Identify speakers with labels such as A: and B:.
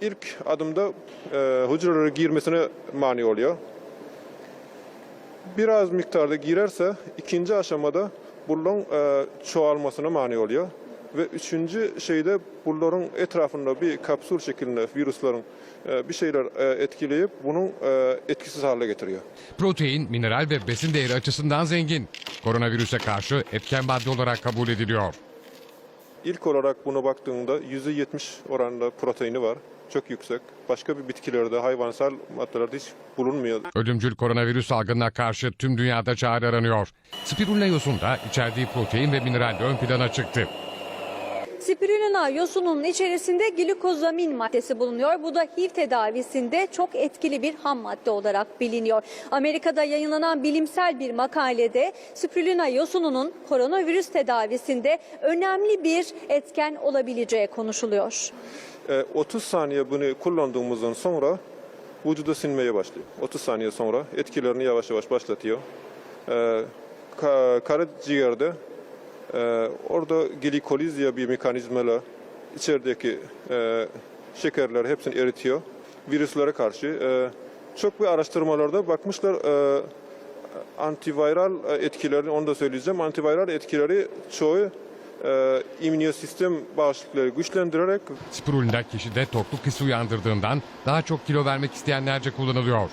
A: İlk adımda e, hücrelere girmesine mani oluyor. Biraz miktarda girerse ikinci aşamada bullon e, çoğalmasına mani oluyor. Ve üçüncü şeyde bullların etrafında bir kapsül şeklinde virüslerin e, bir şeyler e, etkileyip bunun e, etkisiz hale getiriyor.
B: Protein, mineral ve besin değeri açısından zengin. Koronavirüse karşı etken madde olarak kabul ediliyor.
A: İlk olarak buna baktığında %70 oranında proteini var. Çok yüksek. Başka bir bitkilerde, hayvansal maddelerde hiç bulunmuyor.
B: Ölümcül koronavirüs salgınına karşı tüm dünyada çare aranıyor. Spirulina yosunda içerdiği protein ve mineral ön plana çıktı.
C: Spirulina yosunun içerisinde glikozamin maddesi bulunuyor. Bu da HIV tedavisinde çok etkili bir ham madde olarak biliniyor. Amerika'da yayınlanan bilimsel bir makalede spirulina yosununun koronavirüs tedavisinde önemli bir etken olabileceği konuşuluyor.
A: E, 30 saniye bunu kullandığımızdan sonra vücuda sinmeye başlıyor. 30 saniye sonra etkilerini yavaş yavaş başlatıyor. E, ka- karaciğerde e, orada glikoliz diye bir mekanizmayla içerideki e, şekerleri hepsini eritiyor. Virüslere karşı e, çok bir araştırmalarda bakmışlar e, antiviral e, etkileri onu da söyleyeceğim. Antiviral etkileri çoğu e, immünosistem bağışıklıkları güçlendirerek
B: Spirulina kişide tokluk hissi uyandırdığından daha çok kilo vermek isteyenlerce kullanılıyor.